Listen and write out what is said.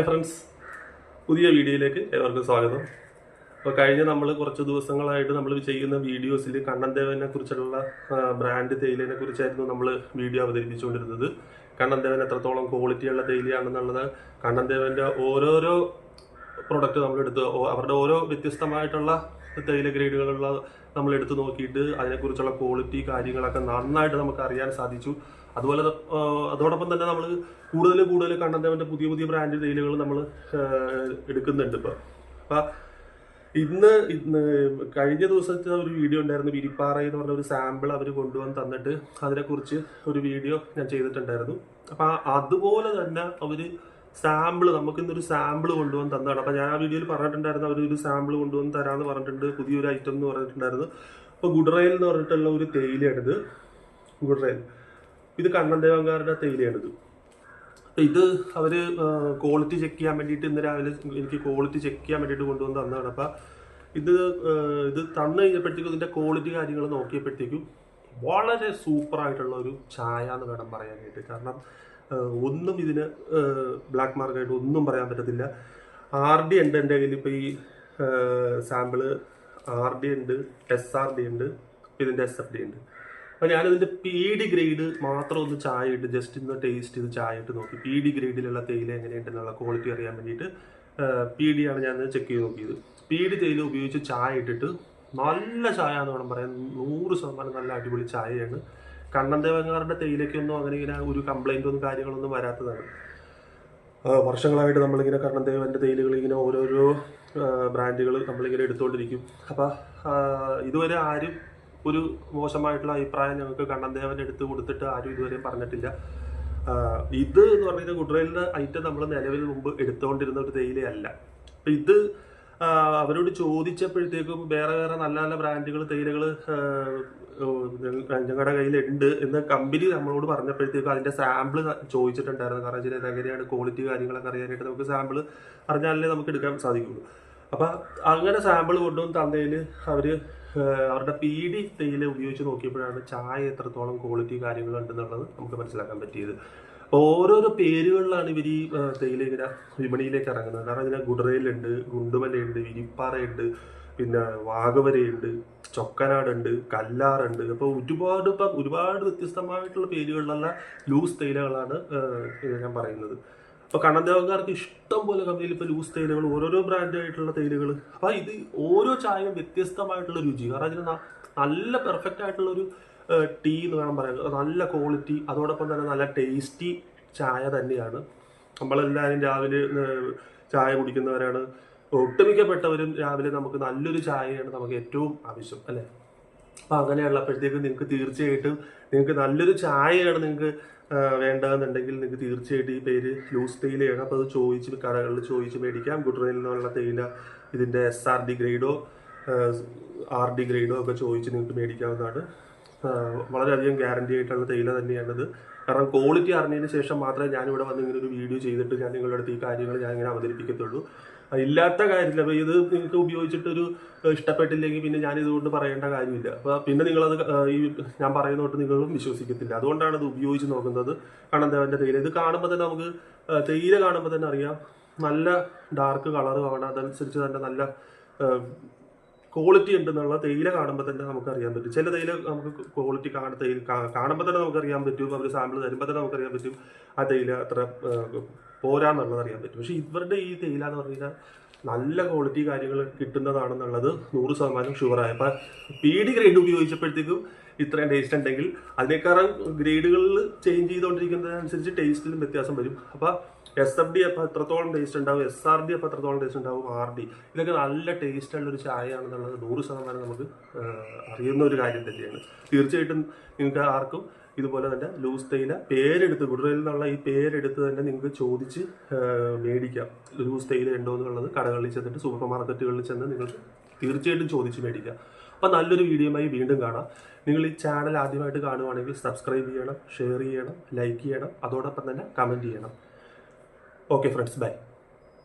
Hi friends. പുതിയ വീഡിയോയിലേക്ക് ഏവർക്കും സ്വാഗതം. അപ്പോൾ കഴിഞ്ഞ നമ്മൾ കുറച്ച് ദിവസങ്ങളായിട്ട് നമ്മൾ ചെയ്യുന്ന വീഡിയോസിൽ കണ്ണൻദേവനെ കുറിച്ചുള്ള ബ്രാൻഡ് തേയിലിനെ കുറിച്ചായിരുന്നു നമ്മൾ വീഡിയോ അവതരിപ്പിച്ചുകൊണ്ടിരുന്നത്. കണ്ണൻദേവൻ എത്രത്തോളം ക്വാളിറ്റിയുള്ള തേയിലയാണെന്നുള്ളത് കണ്ണൻദേവന്റെ ഓരോരോ പ്രൊഡക്റ്റ് നമ്മളെടുത്ത് അവരുടെ ഓരോ വ്യത്യസ്തമായിട്ടുള്ള തേയില ഗ്രേഡുകളുള്ള നമ്മൾ എടുത്തു നോക്കിയിട്ട് അതിനെക്കുറിച്ചുള്ള ക്വാളിറ്റി കാര്യങ്ങളൊക്കെ നന്നായിട്ട് നമുക്ക് അറിയാൻ സാധിച്ചു. അതുപോലെ അതോടൊപ്പം തന്നെ നമ്മൾ കൂടുതൽ കൂടുതൽ കണ്ടന്റ് പുതിയ പുതിയ ബ്രാൻഡ് തേയിലകൾ നമ്മൾ എടുക്കുന്നുണ്ട് ഇപ്പോൾ അപ്പം ഇന്ന് ഇന്ന് കഴിഞ്ഞ ദിവസത്തെ ഒരു വീഡിയോ ഉണ്ടായിരുന്നു വിരിപ്പാറ എന്ന് പറഞ്ഞ ഒരു സാമ്പിൾ അവർ കൊണ്ടുവന്ന് തന്നിട്ട് അതിനെക്കുറിച്ച് ഒരു വീഡിയോ ഞാൻ ചെയ്തിട്ടുണ്ടായിരുന്നു. അപ്പം അതുപോലെ തന്നെ അവർ സാമ്പിൾ നമുക്ക് ഇന്നൊരു സാമ്പിൾ കൊണ്ടുവന്ന് തന്നതാണ്. അപ്പോൾ ഞാൻ ആ വീഡിയോയിൽ പറഞ്ഞിട്ടുണ്ടായിരുന്നു അവർ ഒരു സാമ്പിൾ കൊണ്ടുവന്ന് തരാമെന്ന് പറഞ്ഞിട്ടുണ്ട്. പുതിയൊരു ഐറ്റം എന്ന് പറഞ്ഞിട്ടുണ്ടായിരുന്നു. അപ്പോൾ ഗുഡ്രയൽ എന്ന് പറഞ്ഞിട്ടുള്ള ഒരു തേയിലയാണിത്. ഗുഡ്രയൽ ഇത് കണ്ണൻദേവങ്കാരുടെ തേയിലയാണിത്. അപ്പൊ ഇത് അവർ ക്വാളിറ്റി ചെക്ക് ചെയ്യാൻ വേണ്ടിയിട്ട് ഇന്ന് രാവിലെ എനിക്ക് ക്വാളിറ്റി ചെക്ക് ചെയ്യാൻ വേണ്ടിയിട്ട് കൊണ്ടുവന്ന് തന്നതാണ്. അപ്പൊ ഇത് ഇത് തന്നു കഴിഞ്ഞപ്പോഴത്തേക്കും ഇതിന്റെ ക്വാളിറ്റി കാര്യങ്ങൾ നോക്കിയപ്പോഴത്തേക്കും വളരെ സൂപ്പർ ആയിട്ടുള്ള ഒരു ചായ എന്ന് വേണം പറയാനായിട്ട് കാരണം ഒന്നും ഇതിന് ബ്ലാക്ക് മാർക്കായിട്ട് ഒന്നും പറയാൻ പറ്റത്തില്ല. ആർ ഡി ഉണ്ട് എന്റെ കയ്യിൽ ഇപ്പോൾ ഈ സാമ്പിൾ ആർ ഡി ഉണ്ട് എസ് ആർ ഡി ഉണ്ട് ഇതിന്റെ എസ് എഫ് ഡി ഉണ്ട്. അപ്പോൾ ഞാനിതിന്റെ പി ഡി ഗ്രേഡ് മാത്രം ഒന്ന് ചായ ഇട്ട് ജസ്റ്റ് ഇന്ന് ടേസ്റ്റ് ചെയ്ത് ചായ ഇട്ട് നോക്കി. പി ഡി ഗ്രേഡിലുള്ള തേയില എങ്ങനെയുണ്ടെന്നുള്ള ക്വാളിറ്റി അറിയാൻ വേണ്ടിയിട്ട് പി ഡി ആണ് ഞാൻ ചെക്ക് ചെയ്ത് നോക്കിയത്. പി ഡി തേയില ഉപയോഗിച്ച് ചായ ഇട്ടിട്ട് നല്ല ചായ എന്ന് വേണം പറയാൻ. നൂറ് ശതമാനം നല്ല അടിപൊളി ചായയാണ്. കണ്ണൻ ദേവങ്ങാരുടെ തേയിലയ്ക്കൊന്നും അങ്ങനെ ഇങ്ങനെ ഒരു കംപ്ലൈന്റ് ഒന്നും കാര്യങ്ങളൊന്നും വരാത്തതാണ്. വർഷങ്ങളായിട്ട് നമ്മളിങ്ങനെ കണ്ണന്തേവന്റെ തേയിലകൾ ഇങ്ങനെ ഓരോരോ ബ്രാൻഡുകൾ നമ്മളിങ്ങനെ എടുത്തുകൊണ്ടിരിക്കും. അപ്പം ഇതുവരെ ആരും ഒരു മോശമായിട്ടുള്ള അഭിപ്രായം ഞങ്ങൾക്ക് കണ്ണന്തേവൻ എടുത്ത് കൊടുത്തിട്ട് ആരും ഇതുവരെ പറഞ്ഞിട്ടില്ല. ഇത് എന്ന് പറഞ്ഞാൽ ഗുഡ്രൈലിന്റെ ഐറ്റം നമ്മൾ നിലവിൽ മുമ്പ് എടുത്തുകൊണ്ടിരുന്ന ഒരു തേയിലയല്ല. അപ്പം ഇത് അവരോട് ചോദിച്ചപ്പോഴത്തേക്കും വേറെ വേറെ നല്ല നല്ല ബ്രാൻഡുകൾ തേയിലകൾ ഞങ്ങളുടെ കയ്യിലുണ്ട് എന്ന് കമ്പനി നമ്മളോട് പറഞ്ഞപ്പോഴത്തേക്കും അതിന്റെ സാമ്പിൾ ചോദിച്ചിട്ടുണ്ടായിരുന്നു. കാരണം വെച്ചാൽ എങ്ങനെയാണ് ക്വാളിറ്റി കാര്യങ്ങളൊക്കെ അറിയാനായിട്ട് നമുക്ക് സാമ്പിൾ അറിഞ്ഞാലേ നമുക്ക് എടുക്കാൻ സാധിക്കുള്ളൂ. അപ്പൊ അങ്ങനെ സാമ്പിൾ കൊണ്ടുവന്ന് തന്നതിൽ അവർ അവരുടെ പി ഡി തേയില ഉപയോഗിച്ച് നോക്കിയപ്പോഴാണ് ചായ എത്രത്തോളം ക്വാളിറ്റി കാര്യങ്ങളുണ്ടെന്നുള്ളത് നമുക്ക് മനസ്സിലാക്കാൻ പറ്റിയത്. അപ്പോൾ ഓരോരോ പേരുകളിലാണ് ഇവർ ഈ തേയില ഇങ്ങനെ വിപണിയിലേക്ക് ഇറങ്ങുന്നത്. കാരണം ഇതിനെ ഗുഡറയിലുണ്ട് ഗുണ്ടുമലയുണ്ട് വിരിപ്പാറയുണ്ട് പിന്നെ വാഗവരയുണ്ട് ചൊക്കനാടുണ്ട് കല്ലാറുണ്ട്. അപ്പോൾ ഒരുപാട് ഇപ്പം ഒരുപാട് വ്യത്യസ്തമായിട്ടുള്ള പേരുകളിലുള്ള ലൂസ് തേയിലകളാണ് ഞാൻ പറയുന്നത്. അപ്പോൾ കണ്ണന്തേവക്കാർക്ക് ഇഷ്ടം പോലെ കമ്പനിയിൽ ഇപ്പോൾ ലൂസ് തേയിലകൾ ഓരോരോ ബ്രാൻഡായിട്ടുള്ള തേയിലകൾ അപ്പോൾ ഇത് ഓരോ ചായയും വ്യത്യസ്തമായിട്ടുള്ള രുചി. കാരണം അതിന് നല്ല പെർഫെക്റ്റ് ആയിട്ടുള്ള ഒരു ടീ എന്ന് വേണം പറയാൻ. നല്ല ക്വാളിറ്റി അതോടൊപ്പം തന്നെ നല്ല ടേസ്റ്റി ചായ തന്നെയാണ്. നമ്മളെല്ലാവരും രാവിലെ ചായ കുടിക്കുന്നവരാണ്. ഒട്ടുമിക്കപ്പെട്ടവരും രാവിലെ നമുക്ക് നല്ലൊരു ചായയാണ് നമുക്ക് ഏറ്റവും ആവശ്യം അല്ലേ? അപ്പം അങ്ങനെയുള്ളപ്പോഴത്തേക്കും നിങ്ങൾക്ക് തീർച്ചയായിട്ടും നിങ്ങൾക്ക് നല്ലൊരു ചായയാണ് നിങ്ങൾക്ക് വേണ്ടതെന്നുണ്ടെങ്കിൽ നിങ്ങൾക്ക് തീർച്ചയായിട്ടും ഈ പേര് ലൂസ് തേയിലയാണ്. അപ്പോൾ അത് ചോദിച്ച് കടകളിൽ ചോദിച്ച് മേടിക്കാം. ഗുഡ്രയിൽ നിന്നുള്ള തേയില ഇതിന്റെ എസ് ആർ ഡി ഗ്രേഡോ ആർ ഡി ഗ്രേഡോ ഒക്കെ ചോദിച്ച് നിങ്ങൾക്ക് മേടിക്കാവുന്നതാണ്. വളരെയധികം ഗ്യാരണ്ടി ആയിട്ടുള്ള തേയില തന്നെയാണിത്. കാരണം ക്വാളിറ്റി അറിഞ്ഞതിന് ശേഷം മാത്രമേ ഞാനിവിടെ വന്ന് ഇങ്ങനെ ഒരു വീഡിയോ ചെയ്തിട്ട് ഞാൻ നിങ്ങളുടെ അടുത്ത് ഈ കാര്യങ്ങൾ ഞാൻ ഇങ്ങനെ അവതരിപ്പിക്കത്തുള്ളൂ. ഇല്ലാത്ത കാര്യമില്ല. അപ്പോൾ ഇത് നിങ്ങൾക്ക് ഉപയോഗിച്ചിട്ടൊരു ഇഷ്ടപ്പെട്ടില്ലെങ്കിൽ പിന്നെ ഞാൻ ഇതുകൊണ്ട് പറയേണ്ട കാര്യമില്ല. അപ്പോൾ പിന്നെ നിങ്ങളത് ഈ ഞാൻ പറയുന്നതൊട്ട് നിങ്ങളും വിശ്വസിക്കത്തില്ല. അതുകൊണ്ടാണ് ഇത് ഉപയോഗിച്ച് നോക്കുന്നത്. കണ്ണന്തേവന്റെ തേയില? ഇത് കാണുമ്പോൾ തന്നെ നമുക്ക് തേയില കാണുമ്പോൾ തന്നെ അറിയാം. നല്ല ഡാർക്ക് കളർ കാണാം അതനുസരിച്ച് തന്നെ നല്ല ക്വാളിറ്റി ഉണ്ടെന്നുള്ള തേയില കാണുമ്പോൾ തന്നെ നമുക്ക് അറിയാൻ പറ്റും. ചില തേയില നമുക്ക് ക്വാളിറ്റി കാണ കാണുമ്പോൾ തന്നെ നമുക്ക് അറിയാൻ പറ്റും. അവർ സാമ്പിൾ തരുമ്പോൾ തന്നെ നമുക്ക് അറിയാൻ പറ്റും ആ തേയില അത്ര പോരാന്നുള്ളത് അറിയാൻ പറ്റും. പക്ഷെ ഇവരുടെ ഈ തേയില എന്ന് പറഞ്ഞു കഴിഞ്ഞാൽ നല്ല ക്വാളിറ്റി കാര്യങ്ങൾ കിട്ടുന്നതാണെന്നുള്ളത് നൂറ് ശതമാനം ഷുവറായി അപ്പം പി ഡി ഗ്രേഡ് ഉപയോഗിച്ചപ്പോഴത്തേക്കും ഇത്രയും ടേസ്റ്റ് ഉണ്ടെങ്കിൽ അതിനേക്കാളും ഗ്രേഡുകളിൽ ചേഞ്ച് ചെയ്തുകൊണ്ടിരിക്കുന്നതിനനുസരിച്ച് ടേസ്റ്റിലും വ്യത്യാസം വരും. അപ്പം എസ് എഫ് ഡി അപ്പോൾ എത്രത്തോളം ടേസ്റ്റ് ഉണ്ടാവും? എസ് ആർ ഡി അപ്പം എത്രത്തോളം ടേസ്റ്റ് ഉണ്ടാവും? ആർ ഡി ഇതൊക്കെ നല്ല ടേസ്റ്റ് ഉള്ള ഒരു ചായയാണെന്നുള്ളത് നൂറ് ശതമാനം നമുക്ക് അറിയുന്ന ഒരു കാര്യം തന്നെയാണ്. തീർച്ചയായിട്ടും നിങ്ങൾക്ക് ആർക്കും ഇതുപോലെ തന്നെ ലൂസ് തേയില പേരെടുത്ത് ഗുഡ്രയിൽ നിന്നുള്ള ഈ പേരെടുത്ത് തന്നെ നിങ്ങൾക്ക് ചോദിച്ച് മേടിക്കാം. ലൂസ് തേയില ഉണ്ടോ എന്നുള്ളത് കടകളിൽ ചെന്നിട്ട് സൂപ്പർ മാർക്കറ്റുകളിൽ ചെന്ന് നിങ്ങൾക്ക് തീർച്ചയായിട്ടും ചോദിച്ച് മേടിക്കാം. അപ്പം നല്ലൊരു വീഡിയോയുമായി വീണ്ടും കാണാം. നിങ്ങൾ ഈ ചാനൽ ആദ്യമായിട്ട് കാണുവാണെങ്കിൽ സബ്സ്ക്രൈബ് ചെയ്യണം ഷെയർ ചെയ്യണം ലൈക്ക് ചെയ്യണം അതോടൊപ്പം തന്നെ കമന്റ് ചെയ്യണം. Okay friends bye